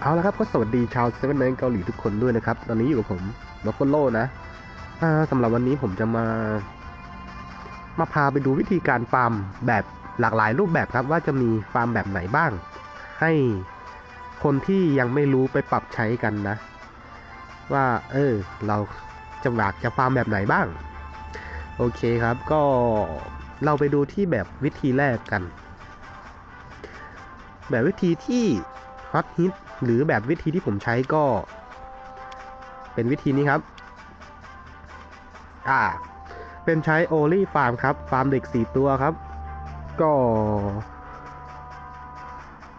เอาละครับก็สวัสดีชาวเซเว่นไนเกาหลีทุกคนด้วยนะครับ ตอนนี้อยู่กับผมล็อกโกโลนะสำหรับวันนี้ผมจะมา มาพาไปดูวิธีการฟาร์มแบบหลากหลายรูปแบบครับ ว่าจะมีฟาร์มแบบไหนบ้าง ให้คนที่ยังไม่รู้ไปปรับใช้กันนะ ว่า เออ เราจะอยากจะฟาร์มแบบไหนบ้าง โอเคครับ ก็เราไปดูที่แบบวิธีแรกกัน แบบวิธีที่ฮอตฮิต หรือแบบวิธีที่ผมใช้ก็ เป็นวิธีนี้ครับ อ่า เป็นใช้โอลี่ฟาร์มครับ ฟาร์มเด็ก4ตัวครับ ก็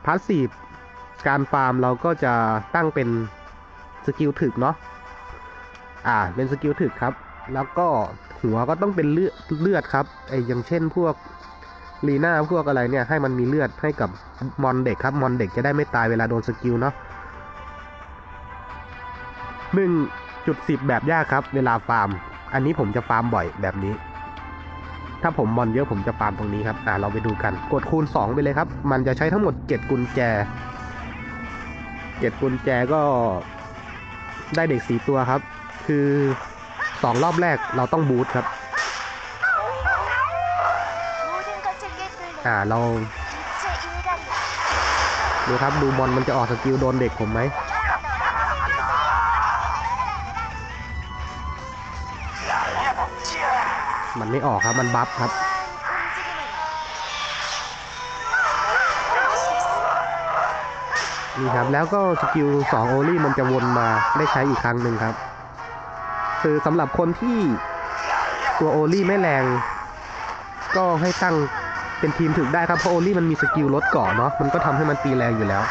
พาสซีฟการฟาร์มเราก็จะตั้งเป็นสกิลถึกเนาะ อ่า เป็นสกิลถึกครับ แล้วก็หัวก็ต้องเป็นเลือดเลือดครับ ไออย่างเช่นพวก ลีน่าพวกอะไรเนี่ยให้มันมีเลือดให้กับมอนเด็กครับมอนเด็กจะได้ไม่ตายเวลาโดนสกิลเนาะหนึ่งจุดสิบแบบยากครับ เวลาฟาร์ม อันนี้ผมจะฟาร์มบ่อยแบบนี้ ถ้าผมมอนเยอะผมจะฟาร์มตรงนี้ครับ อ่าเราไปดูกัน กดคูณ 2 ไปเลยครับ มันจะใช้ทั้งหมด 7 กุญแจ 7 กุญแจก็ได้เด็ก4ตัวครับ คือ 2 รอบแรกเราต้องบูทครับ อ่าเราดูครับดูบอลมันจะออกสกิลโดนเด็กผมไหมมันไม่ออกครับมันบัฟครับนี่ครับแล้วก็สกิล2โอลี่มันจะวนมาได้ใช้อีกครั้งหนึ่งครับ คือสำหรับคนที่ตัวโอลี่ไม่แรง ก็ให้ตั้ง เป็นทีมถึกได้ครับเพราะโอลี่มันมีสกิลลดเกาะเนาะมันก็ทำให้มันตีแรงอยู่แล้ว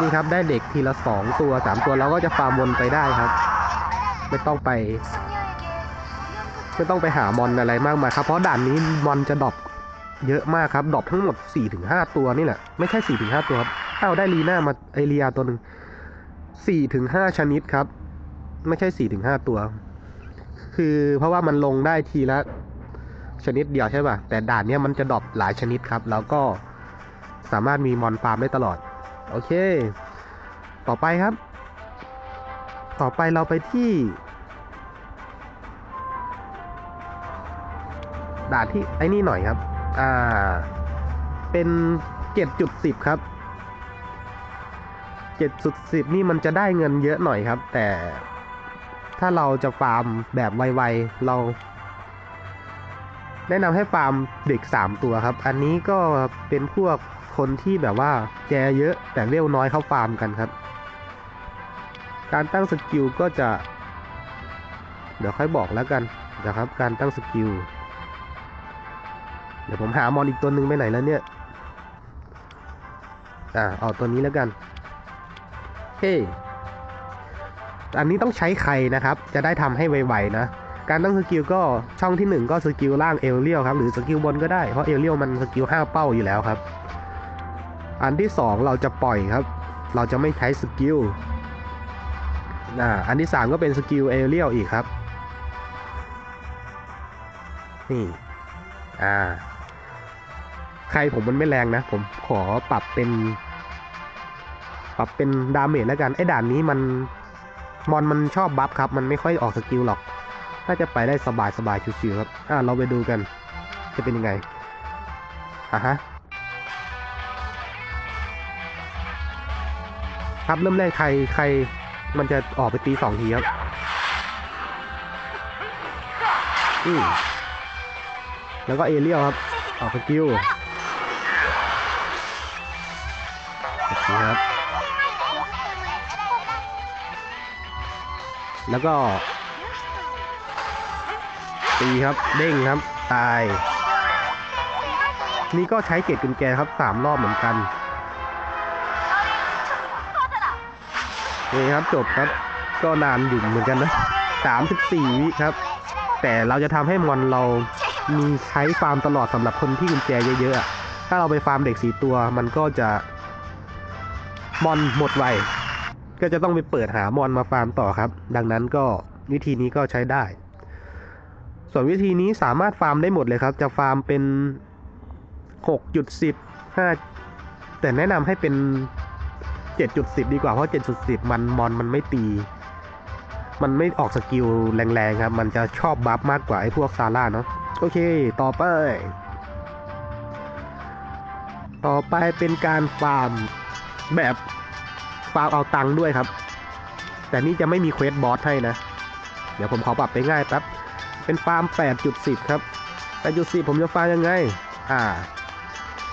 นี่ครับได้เด็กทีละสองตัวสามตัวเราก็จะฟาร์มวนไปได้ครับ ไม่ต้องไปไม่ต้องไปหามอนอะไรมากมายครับ เพราะด่านนี้มอนจะดอบเยอะมากครับดอบทั้งหมด4-5ถึงตัวนี่แหละไม่ใช่สี่ถึงห้าตัวครับอ้าได้ลีน่ามาไอเรียตัวหนึ่งสี่ถึงห้าชนิดครับ ไม่ใช่สี่ถึงห้าตัว คือเพราะว่ามันลงได้ทีละชนิดเดียวใช่ป่ะ แต่ด่านเนี้ยมันจะดรอปหลายชนิดครับ แล้วก็สามารถมีมอนฟาร์มได้ตลอด โอเค ต่อไปครับ ต่อไปเราไปที่ ด่านที่ไอ้นี่หน่อยครับ อ่า เป็นเจ็ดจุดสิบครับเจ็ดจุดสิบนี่มันจะได้เงินเยอะหน่อยครับ แต่ ถ้าเราจะฟาร์มแบบไวๆเรา แนะนำให้ฟาร์มเด็กสามตัวครับ อันนี้ก็เป็นพวกคนที่แบบว่าแจเยอะแต่เวลน้อยเข้าฟาร์มกันครับ การตั้งสกิลก็จะ เดี๋ยวค่อยบอกแล้วกันนะครับ การตั้งสกิลเดี๋ยวผมหามอนอีกตัวหนึ่งไปไหนแล้วเนี่ย อ่า เอาตัวนี้แล้วกัน เฮ้ อันนี้ต้องใช้ใครนะครับ จะได้ทำให้ไวๆนะ การตั้งสกิลก็ช่องที่หนึ่งก็สกิลล่างเอลเลียวครับหรือสกิลบนก็ได้เพราะเอลเลียวมันสกิลห้าเป้าอยู่แล้วครับ อันที่สองเราจะปล่อยครับ เราจะไม่ใช้สกิลอ่าอันที่สามก็เป็นสกิลเอลเลียวอีกครับนี่อ่าใครผมมันไม่แรงนะ ผมขอปรับเป็น ปรับเป็นดาเมจแล้วกันไอ้ด่านนี้มัน มอนมันชอบบัฟครับ มันไม่ค่อยออกสกิลหรอก น่าจะไปได้สบายสบายชิวๆครับ อ่าเราไปดูกัน จะเป็นยังไง อะฮะ ครับเริ่มแรกใครใครมันจะออกไปตีสองทีครับ อืมแล้วก็เอเรียลครับ ออกสกิลโอเคครับ แล้วก็ ตีครับเด้งครับ ตาย นี่ก็ใช้เกตกุญแจครับสามรอบเหมือนกันนี่ครับจบครับ ก็นานอยู่เหมือนกันนะสามสิบสี่วิครับ แต่เราจะทำให้มอนเรามีใช้ฟาร์มตลอดสำหรับคนที่กุญแจเยอะๆถ้าเราไปฟาร์มเด็กสีตัวมันก็จะมอนหมดไว ก็จะต้องไปเปิดหามอนมาฟาร์มต่อครับ ดังนั้นก็วิธีนี้ก็ใช้ได้ ส่วนวิธีนี้สามารถฟาร์มได้หมดเลยครับ จะฟาร์มเป็นหกจุดสิบห้าแต่แนะนำให้เป็นเจ็ดจุดสิบดีกว่าเพราะเจ็ดจุดสิบมันมอนมันไม่ตี มันไม่ออกสกิลแรงๆครับ มันจะชอบบัฟมากกว่าไอ้พวกซาร่าเนาะโอเค ต่อไป ต่อไปเป็นการฟาร์มแบบ ฟาร์มเอาตังค์ด้วยครับ แต่นี่จะไม่มีเควสบอสให้นะ เดี๋ยวผมขอปรับไปง่ายแป๊บ เป็นฟาร์ม 8.10 ครับ 8.10 ผมจะฟาร์มยังไง อ่า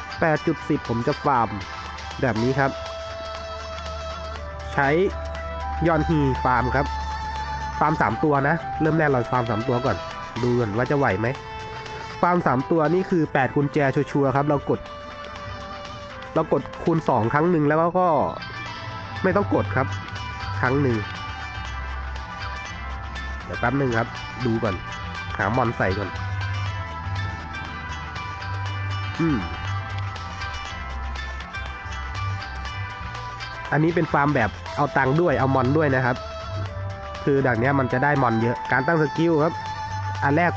8.10 ผมจะฟาร์ม แบบนี้ครับ ใช้ยอนฮีฟาร์มครับ ฟาร์ม 3 ตัวนะ เริ่มแรกเราฟาร์ม 3 ตัวก่อน ดูก่อนว่าจะไหวไหม ฟาร์ม 3 ตัวนี่คือ 8 กุญแจชัวร์ครับ เรากด เรากดคูณ 2 ครั้งหนึ่งแล้วก็ ไม่ต้องกดครับ ครั้งหนึ่งเดี๋ยวแป๊บหนึ่งครับ ดูก่อน หามอนใส่ก่อน อืม อันนี้เป็นฟาร์มแบบเอาตังค์ด้วยเอามอนด้วยนะครับ คือดังนี้มันจะได้มอนเยอะ การตั้งสกิลครับ อันแรก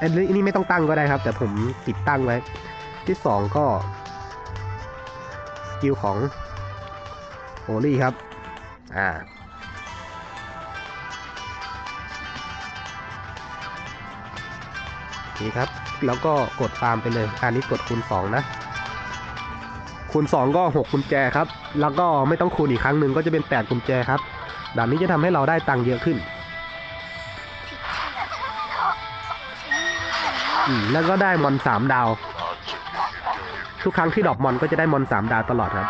อันนี้ไม่ต้องตั้งก็ได้ครับ แต่ผมติดตั้งไว้ ที่สองก็ สกิลของ โอลี่ครับ อ่านี่ครับ แล้วก็กดฟาร์มไปเลย อันนี้กดคูณ 2 นะ คูณ 2 ก็ 6 กุญแจครับ แล้วก็ไม่ต้องคูณอีกครั้งหนึ่งก็จะเป็น 8 กุญแจครับด่านนี้จะทำให้เราได้ตังค์เยอะขึ้นอืมแล้วก็ได้มอน 3 ดาว ทุกครั้งที่ดรอปมอนก็จะได้มอน 3 ดาวตลอดครับ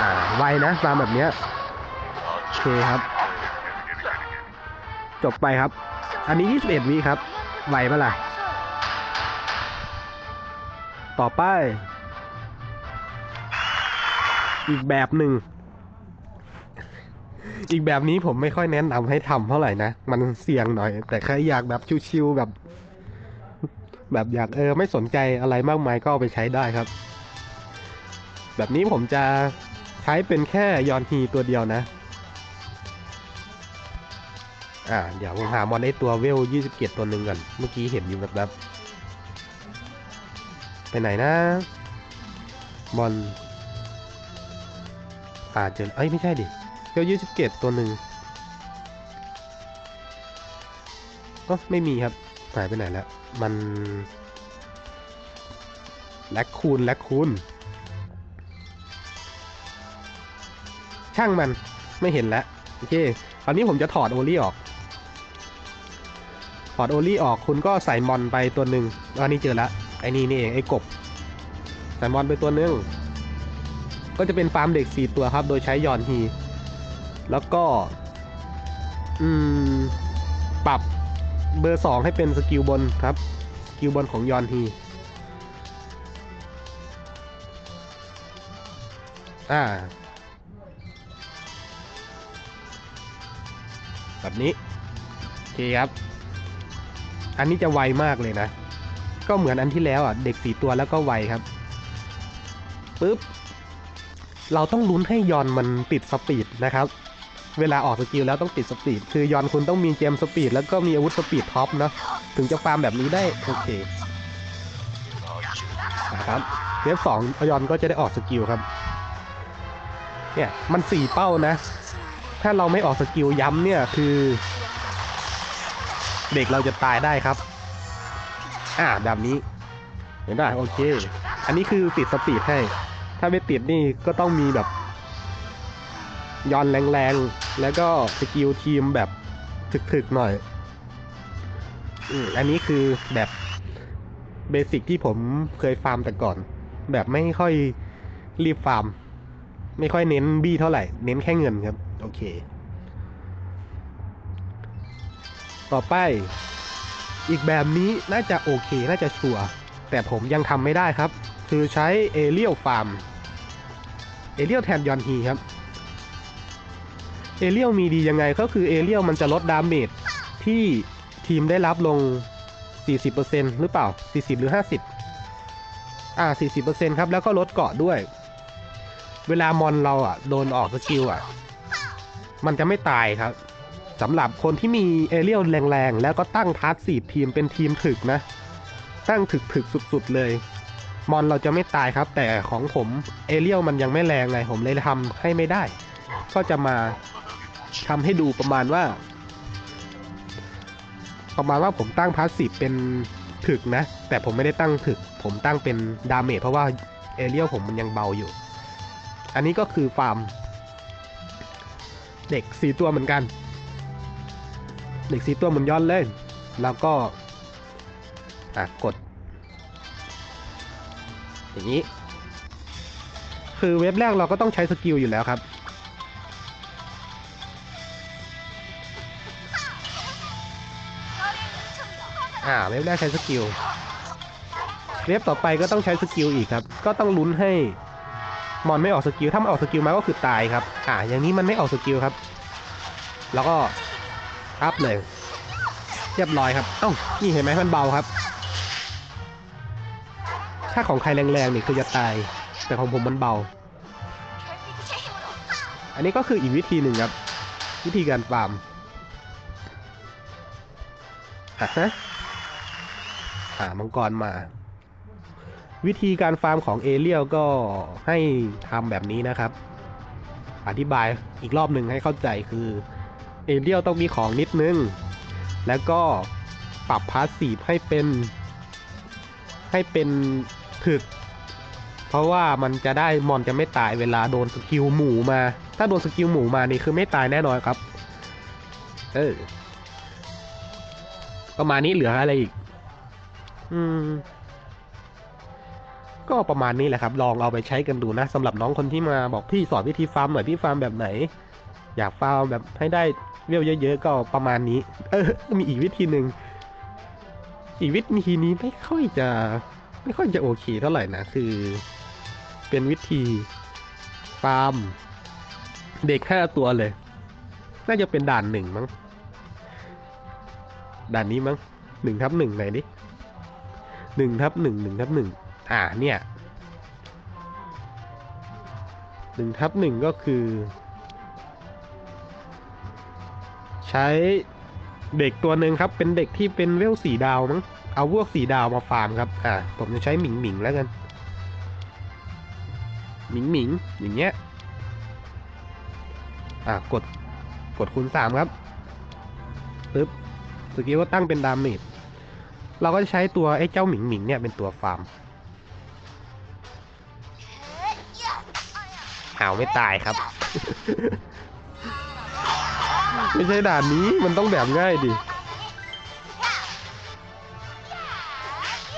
อ่าไวนะฟาร์มแบบเนี้ยโอเคครับ จบไปครับ อันนี้ 21วิครับ ไวปะล่ะ ต่อไป อีกแบบหนึ่ง อีกแบบนี้ผมไม่ค่อยแนะนำให้ทำเท่าไหร่นะ มันเสี่ยงหน่อย แต่ใครอยากแบบชิวๆแบบ แบบอยากเออไม่สนใจอะไรมากมายก็เอาไปใช้ได้ครับ แบบนี้ผมจะใช้เป็นแค่ยอนฮีตัวเดียวนะ อ่า เดี๋ยวผมหามอนไอตัวเวล27ตัวหนึ่งก่อน เมื่อกี้เห็นอยู่แบบแบบไปไหนนะบอลอ่าเจอ เอ้ย ไม่ใช่ดิ เวล27ตัวหนึ่งก็ไม่มีครับ หายไปไหนแล้ว มันแลกคูณแลกคูณ ช่างมันไม่เห็นแล้วโอเคคราวนี้ผมจะถอดโอลี่ออกถอดโอลี่ออกคุณก็ใส่มอนไปตัวหนึ่งอันนี้เจอแล้วไอ้นี่นี่เองไอ้กบใส่มอนไปตัวหนึ่งก็จะเป็นฟาร์มเด็กสี่ตัวครับ โดยใช้ยอนฮีแล้วก็ อืม ปรับเบอร์สองให้เป็นสกิลบนครับสกิลบนของยอนฮีอ่า แบบนี้โอเคครับ อันนี้จะไวมากเลยนะ ก็เหมือนอันที่แล้วอะเด็กสีตัวแล้วก็ไวครับปึ๊บเราต้องลุ้นให้ยอนมันติดสปีดนะครับ เวลาออกสกิลแล้วต้องติดสปีด คือยอนคุณต้องมีเจมสปีดแล้วก็มีอาวุธสปีดท็อปเนาะถึงจะฟาร์มแบบนี้ได้โอเคนะครับเวฟสองยอนก็จะได้ออกสกิลครับ เนี่ยมันสี่เป้านะ ถ้าเราไม่ออกสกิลย้ำเนี่ยคือ เด็กเราจะตายได้ครับ อ่าแบบนี้ เห็นไหมโอเค อันนี้คือติดสปีดให้ ถ้าไม่ติดนี่ก็ต้องมีแบบย้อนแรงๆ แล้วก็สกิลทีมแบบถึกๆหน่อยอันนี้คือแบบเบสิกที่ผมเคยฟาร์มแต่ก่อน แบบไม่ค่อยรีบฟาร์ม ไม่ค่อยเน้นบี้เท่าไหร่ เน้นแค่เงินครับ โอเค ต่อไป อีกแบบนี้น่าจะโอเค น่าจะชัวร์แต่ผมยังทำไม่ได้ครับ คือใช้เอเรียลฟาร์ม เอเรียลแทนยอนฮีครับ เอเรียลมีดียังไงก็คือเอเรียลมันจะลดดาเมจที่ทีมได้รับลง 40%หรือเปล่า 40 หรือ 50 อ่า 40%ครับ แล้วก็ลดเกาะด้วย เวลามอนเราอะ โดนออกสกิลอะ มันจะไม่ตายครับสำหรับคนที่มีเอเรียลแรงๆ แล้วก็ตั้งพาร์ทสีทีมเป็นทีมถึกนะ ตั้งถึกถึกสุดๆเลย มอนเราจะไม่ตายครับ แต่ของผมเอเรียลมันยังไม่แรงไงผมเลยทำให้ไม่ได้ ก็จะมาทำให้ดูประมาณว่า ประมาณว่าผมตั้งพาสซีฟเป็นถึกนะ แต่ผมไม่ได้ตั้งถึก ผมตั้งเป็นดาเมจเพราะว่าเอเรียลผมมันยังเบาอยู่ อันนี้ก็คือฟาร์ม เด็กสีตัวเหมือนกัน เด็กสีตัวเหมือนย้อนเลย แล้วก็กด อย่างนี้ คือเว็บแรกเราก็ต้องใช้สกิลอยู่แล้วครับ อ่าเว็บแรกใช้สกิลเว็บต่อไปก็ต้องใช้สกิลอีกครับ ก็ต้องลุ้นให้ มอนไม่ออกสกิล ถ้ามันออกสกิลมาก็คือตายครับ อ่า อย่างนี้มันไม่ออกสกิลครับ แล้วก็อัพเลย เรียบร้อยครับ เอ้า นี่เห็นไหมมันเบาครับ ถ้าของใครแรงๆเนี่ยคือจะตาย แต่ของผมมันเบา อันนี้ก็คืออีกวิธีหนึ่งครับ วิธีการฟาร์มอะฮะอ่ามังกรมา วิธีการฟาร์มของเอเรียลก็ให้ทำแบบนี้นะครับ อธิบายอีกรอบหนึ่งให้เข้าใจคือเอเรียลต้องมีของนิดนึง แล้วก็ปรับพาสซีฟให้เป็น ให้เป็นถึก เพราะว่ามันจะได้มอนจะไม่ตายเวลาโดนสกิลหมูมา ถ้าโดนสกิลหมูมานี่คือไม่ตายแน่นอนครับ เออประมาณนี้เหลืออะไรอีก อืม ก็ประมาณนี้แหละครับ ลองเอาไปใช้กันดูนะสำหรับน้องคนที่มาบอกพี่สอนวิธีฟาร์มหน่อยพี่ฟาร์มแบบไหน อยากฟาร์มแบบให้ได้เวลเยอะๆก็ประมาณนี้ เออ มีอีกวิธีหนึ่งอีกวิธีนี้ไม่ค่อยจะ ไม่ค่อยจะโอเคเท่าไหร่นะคือ เป็นวิธีฟาร์ม เด็กห้าตัวเลย น่าจะเป็นด่านหนึ่งมั้งด่านนี้มั้งหนึ่งทับหนึ่งไหนดิหนึ่งทับหนึ่งหนึ่งทับหนึ่ง อ่าเนี่ยหนึ่งทับหนึ่งก็คือ ใช้เด็กตัวหนึ่งครับ เป็นเด็กที่เป็นเวลสีดาวมั้งเอาพวกสีดาวมาฟาร์มครับ อ่า ผมจะใช้หมิงหมิงแล้วกัน หมิงหมิงอย่างเงี้ย อะกด กดคูณสามครับ ปึ๊บ สกิลก็ตั้งเป็นดาเมจ เราก็จะใช้ตัวไอ้เจ้าหมิงหมิงเนี่ยเป็นตัวฟาร์มาวไม่ตายครับ ไม่ใช่ด่านนี้มันต้องแบบง่ายดิ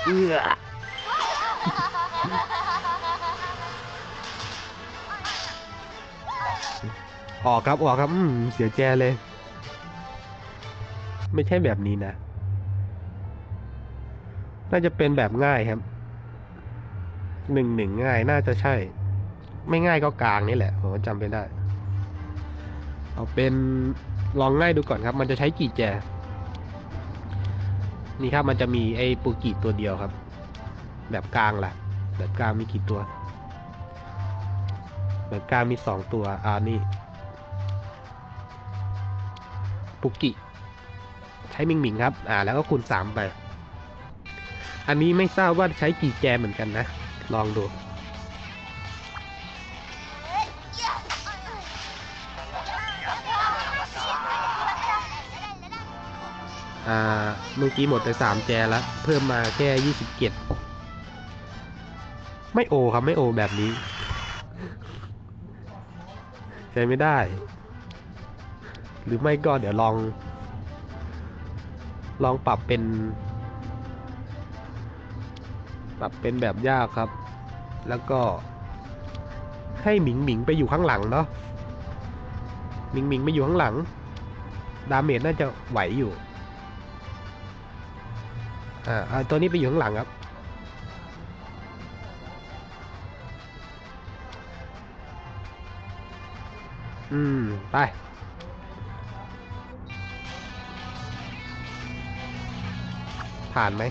เอื้อออกครับออกครับอืมเสียแจเลย ไม่ใช่แบบนี้นะ น่าจะเป็นแบบง่ายครับหนึ่งหนึ่งง่ายน่าจะใช่ ไม่ง่ายก็กลางนี่แหละผมจำไม่ได้ เอาเป็นลองง่ายดูก่อนครับ มันจะใช้กี่แจ นี่ครับมันจะมีไอ้ปูกิตัวเดียวครับ แบบกลางล่ะ แบบกลางมีกี่ตัว แบบกลางมีสองตัว อ่านี่ปุกิ ใช้มิงมิงครับ อ่า แล้วก็คูณสามไป อันนี้ไม่ทราบว่าใช้กี่แจเหมือนกันนะ ลองดู อ่าเมื่อกี้หมดไปสามแจแล้ว เพิ่มมาแค่ยี่สิบเจ็ดไม่โอครับไม่โอแบบนี้ ใช้ไม่ได้ หรือไม่ก็เดี๋ยวลอง ลองปรับเป็น ปรับเป็นแบบยากครับ แล้วก็ ให้หมิงหมิงไปอยู่ข้างหลังเนาะหมิงหมิงไปอยู่ข้างหลัง ดาเมจน่าจะไหวอยู่ อ่าเอาตัวนี้ไปอยู่ข้างหลังครับ อืม ไป ผ่านไหม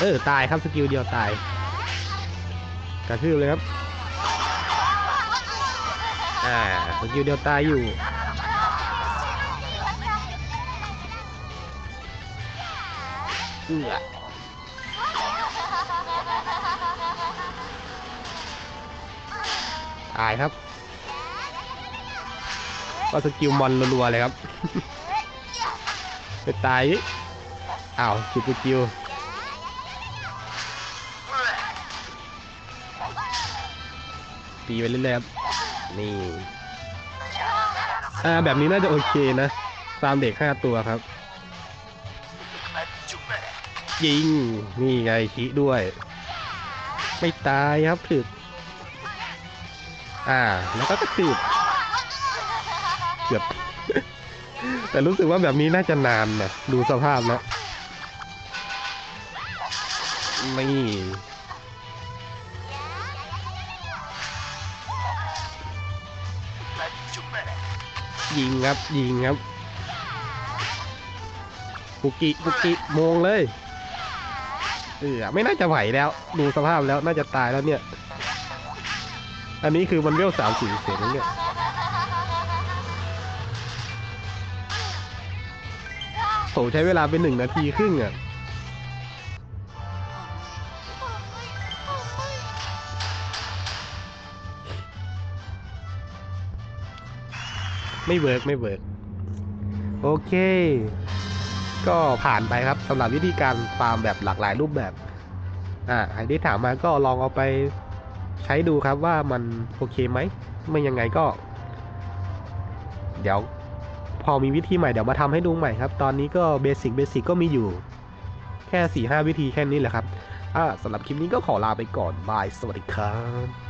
เออ ตายครับสกิลเดียวตาย กระทืบเลยครับออ่าสกิลเดียวตายอยู่ เอือตายครับก็สกิลมอนรัวๆเลยครับ ไปตายอ้าวจุดสกิลตีไปเรื่อยๆครับ นี่ อ่า แบบนี้น่าจะโอเคนะ ตามเด็กห้าตัวครับ ยิง นี่ไงคิด้วย ไม่ตายครับถึก อ่า แล้วก็กระตืบเกือบ แต่รู้สึกว่าแบบนี้น่าจะนานนะดูสภาพแล้วนี่ยิงครับ ยิงครับปุกิปุกิมงเลย เออไม่น่าจะไหวแล้ว ดูสภาพแล้วน่าจะตายแล้วเนี่ย อันนี้คือมันเวลสามสี่เสร็จแล้วเนี่ยโหใช้เวลาเป็นหนึ่งนาทีครึ่งอะไม่เวิร์กไม่เวิร์กโอเค ก็ผ่านไปครับสำหรับวิธีการฟาร์มแบบหลากหลายรูปแบบอ่าใครที่ถามมาก็ลองเอาไปใช้ดูครับว่ามันโอเคไหมไม่ยังไงก็ เดี๋ยวพอมีวิธีใหม่เดี๋ยวมาทำให้ดูใหม่ครับ ตอนนี้ก็เบสิกเบสิกก็มีอยู่ แค่4ี่ห้าวิธีแค่นี้แหละครับอ่าสำหรับคลิปนี้ก็ขอลาไปก่อนบายสวัสดีครับ